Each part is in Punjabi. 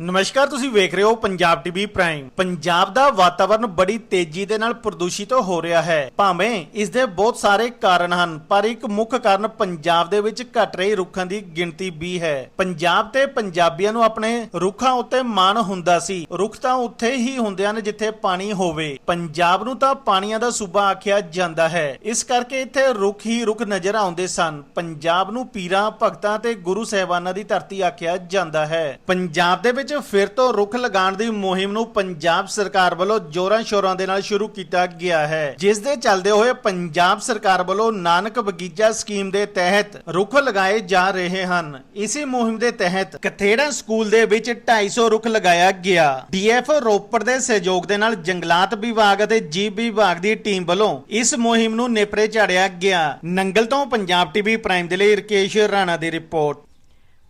ਨਮਸਕਾਰ, ਤੁਸੀਂ ਵੇਖ ਰਹੇ ਹੋ ਪੰਜਾਬ ਟੀਵੀ ਪ੍ਰਾਈਮ। ਪੰਜਾਬ ਦਾ ਵਾਤਾਵਰਣ ਬੜੀ ਤੇਜ਼ੀ ਦੇ ਨਾਲ ਪ੍ਰਦੂਸ਼ਿਤ ਹੋ ਰਿਹਾ ਹੈ। ਭਾਵੇਂ ਇਸ ਦੇ ਬਹੁਤ ਸਾਰੇ ਕਾਰਨ ਹਨ, ਪਰ ਇੱਕ ਮੁੱਖ ਕਾਰਨ ਪੰਜਾਬ ਦੇ ਵਿੱਚ ਘਟ ਰਹੀ ਰੁੱਖਾਂ ਦੀ ਗਿਣਤੀ ਵੀ ਹੈ। ਪੰਜਾਬ ਤੇ ਪੰਜਾਬੀਆਂ ਨੂੰ ਆਪਣੇ ਰੁੱਖਾਂ ਉੱਤੇ ਮਾਣ ਹੁੰਦਾ ਸੀ। ਰੁੱਖ ਤਾਂ ਉੱਥੇ ਹੀ ਹੁੰਦੇ ਹਨ ਜਿੱਥੇ ਪਾਣੀ ਹੋਵੇ। ਪੰਜਾਬ ਨੂੰ ਤਾਂ ਪਾਣੀਆਂ ਦਾ ਸੂਬਾ ਆਖਿਆ ਜਾਂਦਾ ਹੈ। ਇਸ ਕਰਕੇ ਇੱਥੇ ਰੁੱਖ ਹੀ ਰੁੱਖ ਨਜ਼ਰ ਆਉਂਦੇ ਸਨ। ਪੰਜਾਬ ਨੂੰ ਪੀਰਾਂ, ਭਗਤਾਂ ਤੇ ਗੁਰੂ ਸਹਿਬਾਨਾਂ ਦੀ ਧਰਤੀ ਆਖਿਆ ਜਾਂਦਾ ਹੈ। ਪੰਜਾਬ ਦੇ ਵਿੱਚ ਫਿਰ ਤੋਂ ਰੁੱਖ ਲਗਾਉਣ ਦੀ ਮੁਹਿੰਮ ਨੂੰ ਪੰਜਾਬ ਸਰਕਾਰ ਵੱਲੋਂ ਜੋਰਾਂ ਸ਼ੋਰਾਂ ਦੇ ਨਾਲ ਸ਼ੁਰੂ ਕੀਤਾ ਗਿਆ ਹੈ। ਜਿਸ ਦੇ ਚੱਲਦੇ ਹੋਏ ਪੰਜਾਬ ਸਰਕਾਰ ਵੱਲੋਂ ਨਾਨਕ ਬਗੀਚਾ ਸਕੀਮ ਦੇ ਤਹਿਤ ਰੁੱਖ ਲਗਾਏ ਜਾ ਰਹੇ ਹਨ। ਇਸੇ ਮੁਹਿੰਮ ਦੇ ਤਹਿਤ ਕਥੇੜਾ ਸਕੂਲ ਦੇ ਵਿੱਚ 250 ਰੁੱਖ ਲਗਾਇਆ ਗਿਆ। ਡੀਐਫ ਰੋਪੜ ਦੇ ਸਹਿਯੋਗ ਦੇ ਨਾਲ ਜੰਗਲਾਤ ਵਿਭਾਗ ਅਤੇ ਜੀਵ ਵਿਭਾਗ ਦੀ ਟੀਮ ਵੱਲੋਂ ਇਸ ਮੁਹਿੰਮ ਨੂੰ ਨੇਪਰੇ ਚਾੜਿਆ ਗਿਆ। ਨੰਗਲ ਤੋਂ ਪੰਜਾਬ ਟੀਵੀ ਪ੍ਰਾਈਮ ਦੇ ਲਈ ਰਕੇਸ਼ ਰਾਣਾ ਦੀ ਰਿਪੋਰਟ।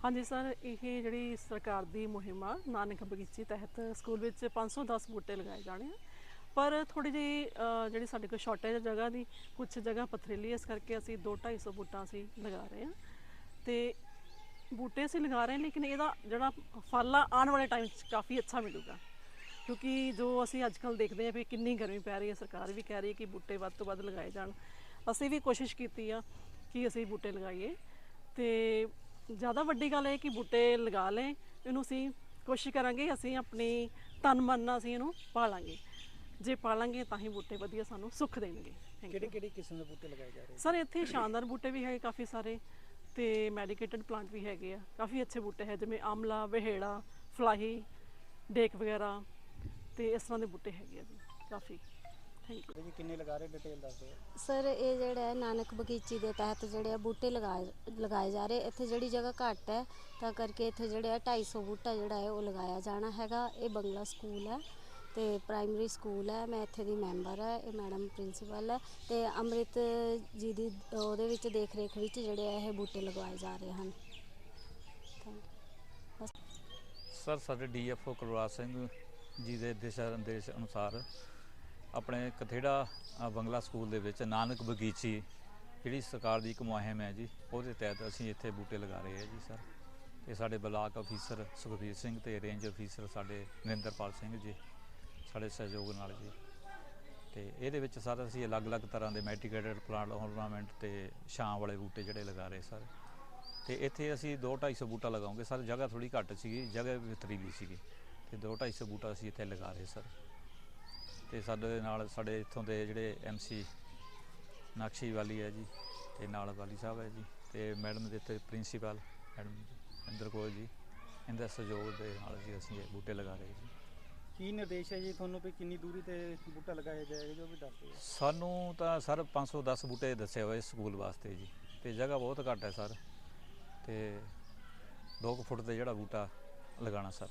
ਹਾਂਜੀ ਸਰ ਇਹ ਜਿਹੜੀ ਸਰਕਾਰ ਦੀ ਮੁਹਿੰਮ ਆ ਨਾਨਕ ਬਗੀਚੀ ਤਹਿਤ ਸਕੂਲ ਵਿੱਚ 510 ਬੂਟੇ ਲਗਾਏ ਜਾਣੇ ਆ। ਪਰ ਥੋੜੀ ਜਿਹੀ ਅਹ, ਜਿਹੜੀ ਸਾਡੇ ਕੋਲ ਸ਼ਾਰਟੇਜ ਜਗ੍ਹਾ ਦੀ ਕੁਝ ਜਗ੍ਹਾ ਪਥਰੀਲੀ ਹੈ, ਇਸ ਕਰਕੇ ਅਸੀਂ 2-250 ਬੂਟਾ ਅਸੀਂ ਲਗਾ ਰਹੇ ਹਾਂ ਤੇ ਬੂਟੇ ਅਸੀਂ ਲਗਾ ਰਹੇ ਹਾਂ ਲੇਕਿਨ ਇਹਦਾ ਜਿਹੜਾ ਫਲ ਆ ਆਉਣ ਵਾਲੇ ਟਾਈਮ 'ਚ ਕਾਫੀ ਅੱਛਾ ਮਿਲੂਗਾ। ਕਿਉਂਕਿ ਜੋ ਅਸੀਂ ਅੱਜ ਕੱਲ ਦੇਖਦੇ ਹਾਂ ਵੀ ਕਿੰਨੀ ਗਰਮੀ ਪੈ ਰਹੀ ਹੈ ਸਰਕਾਰ ਵੀ ਕਹਿ ਰਹੀ ਹੈ ਕਿ ਬੂਟੇ ਵੱਧ ਤੋਂ ਵੱਧ ਲਗਾਏ ਜਾਣ। ਅਸੀਂ ਵੀ ਕੋਸ਼ਿਸ਼ ਕੀਤੀ ਆ ਕਿ ਅਸੀਂ ਬੂਟੇ ਲਗਾਈਏ। ਤੇ ਜ਼ਿਆਦਾ ਵੱਡੀ ਗੱਲ ਇਹ ਕਿ ਬੂਟੇ ਲਗਾ ਲਏ ਇਹਨੂੰ ਅਸੀਂ ਕੋਸ਼ਿਸ਼ ਕਰਾਂਗੇ ਅਸੀਂ ਆਪਣੀ ਤਨ ਮਨ ਨਾਲ ਅਸੀਂ ਇਹਨੂੰ ਪਾਲਾਂਗੇ। ਜੇ ਪਾਲਾਂਗੇ ਤਾਂ ਹੀ ਬੂਟੇ ਵਧੀਆ ਸਾਨੂੰ ਸੁੱਖ ਦੇਣਗੇ। Thank you. ਕਿਹੜੇ ਕਿਹੜੇ ਕਿਸਮ ਦੇ ਬੂਟੇ ਲਗਾਏ ਜਾ ਰਹੇ ਸਰ ਇੱਥੇ ਸ਼ਾਨਦਾਰ ਬੂਟੇ ਵੀ ਹੈਗੇ ਕਾਫੀ ਸਾਰੇ ਤੇ ਮੈਡੀਕੇਟਡ ਪਲਾਂਟ ਵੀ ਹੈਗੇ ਆ। ਕਾਫੀ ਅੱਛੇ ਬੂਟੇ ਹੈ ਜਿਵੇਂ ਆਮਲਾ ਵਹੇੜਾ ਫਲਾਹੀ ਡੇਕ ਵਗੈਰਾ ਤੇ ਇਸ ਤਰ੍ਹਾਂ ਦੇ ਬੂਟੇ ਹੈਗੇ ਆ ਜੀ ਕਾਫੀ। ਥੈਂਕ ਯੂ ਜੀ ਕਿੰਨੇ ਲਗਾ ਰਹੇ ਡਿਟੇਲ ਦੱਸ ਦਿਓ। ਸਰ ਇਹ ਜਿਹੜਾ ਹੈ ਨਾਨਕ ਬਗੀਚੀ ਦੇ ਤਹਿਤ ਜਿਹੜੇ ਆ ਬੂਟੇ ਲਗਾਏ ਲਗਾਏ ਜਾ ਰਹੇ। ਇੱਥੇ ਜਿਹੜੀ ਜਗ੍ਹਾ ਘੱਟ ਹੈ ਤਾਂ ਕਰਕੇ ਇੱਥੇ ਜਿਹੜੇ ਆ 250 ਬੂਟਾ ਜਿਹੜਾ ਹੈ ਉਹ ਲਗਾਇਆ ਜਾਣਾ ਹੈਗਾ। ਇਹ ਬੰਗਲਾ ਸਕੂਲ ਹੈ ਤੇ ਪ੍ਰਾਇਮਰੀ ਸਕੂਲ ਹੈ। ਮੈਂ ਇੱਥੇ ਦੀ ਮੈਂਬਰ ਹੈ ਇਹ ਮੈਡਮ ਪ੍ਰਿੰਸੀਪਲ ਹੈ ਤੇ ਅੰਮ੍ਰਿਤ ਜੀ ਦੀ ਉਹਦੇ ਵਿੱਚ ਦੇਖ ਰੇਖ ਵਿੱਚ ਜਿਹੜੇ ਆ ਇਹ ਬੂਟੇ ਲਗਵਾਏ ਜਾ ਰਹੇ ਹਨ। ਸਰ ਸਾਡੇ ਡੀਐਫਓ ਕੁਲਰਾਜ ਸਿੰਘ ਜੀ ਦੇ ਦਿਸ਼ਾ ਨਿਰਦੇਸ਼ ਅਨੁਸਾਰ ਆਪਣੇ ਕਥੇੜਾ ਬੰਗਲਾ ਸਕੂਲ ਦੇ ਵਿੱਚ ਨਾਨਕ ਬਗੀਚੀ, ਜਿਹੜੀ ਸਰਕਾਰ ਦੀ ਇੱਕ ਮੁਹਿੰਮ ਹੈ ਜੀ, ਉਹਦੇ ਤਹਿਤ ਅਸੀਂ ਇੱਥੇ ਬੂਟੇ ਲਗਾ ਰਹੇ ਹਾਂ ਜੀ, ਸਰ। ਇਹ ਸਾਡੇ ਬਲਾਕ ਅਫੀਸਰ ਸੁਖਬੀਰ ਸਿੰਘ ਤੇ ਰੇਂਜ ਅਫੀਸਰ ਸਾਡੇ ਨਰਿੰਦਰਪਾਲ ਸਿੰਘ ਜੀ, ਸਾਡੇ ਸਹਿਯੋਗ ਨਾਲ ਜੀ। ਤੇ ਇਹਦੇ ਵਿੱਚ ਸਰ ਅਸੀਂ ਅਲੱਗ-ਅਲੱਗ ਤਰ੍ਹਾਂ ਦੇ ਮੈਡੀਕੇਟਡ ਪਲਾਂਟ, ornament ਤੇ ਛਾਂ ਵਾਲੇ ਬੂਟੇ ਜਿਹੜੇ ਲਗਾ ਰਹੇ, ਸਰ। ਤੇ ਇੱਥੇ ਅਸੀਂ 2-250 ਬੂਟਾ ਲਗਾਉਂਗੇ, ਸਰ। ਜਗ੍ਹਾ ਥੋੜੀ ਘੱਟ ਸੀਗੀ, ਜਗ੍ਹਾ ਵੀ ਪਥਰੀਲੀ ਸੀਗੀ। ਤੇ 2-250 ਬੂਟਾ ਅਸੀਂ ਇੱਥੇ ਲਗਾ ਰਹੇ, ਸਰ। ਤੇ ਸਾਡੇ ਨਾਲ ਸਾਡੇ ਇੱਥੋਂ ਦੇ ਜਿਹੜੇ ਐਮਸੀ ਨਕਸ਼ੀ ਵਾਲੀ ਹੈ ਜੀ ਤੇ ਨਾਲ ਵਾਲੀ ਸਾਹਿਬ ਹੈ ਜੀ ਤੇ ਮੈਡਮ ਦੇ ਇੱਥੇ ਪ੍ਰਿੰਸੀਪਲ ਮੈਡਮ ਇੰਦਰ ਕੌਰ ਜੀ ਇਹਦਾ ਸਹਿਯੋਗ ਦੇ ਨਾਲ ਜੀ ਅਸੀਂ ਇਹ ਬੂਟੇ ਲਗਾ ਰਹੇ ਜੀ। ਕੀ ਨਿਰਦੇਸ਼ ਹੈ ਜੀ ਤੁਹਾਨੂੰ ਵੀ ਕਿੰਨੀ ਦੂਰੀ ਤੇ ਬੂਟਾ ਲਗਾਇਆ ਜਾਏਗਾ ਜੋ ਵੀ ਦੱਸ ਦਿਓ। ਸਾਨੂੰ ਤਾਂ ਸਰ 510 ਬੂਟੇ ਦੱਸੇ ਹੋਏ ਸਕੂਲ ਵਾਸਤੇ ਜੀ ਤੇ ਜਗ੍ਹਾ ਬਹੁਤ ਘੱਟ ਹੈ ਸਰ ਤੇ 2 ਫੁੱਟ ਤੇ ਜਿਹੜਾ ਬੂਟਾ ਲਗਾਉਣਾ ਸਰ।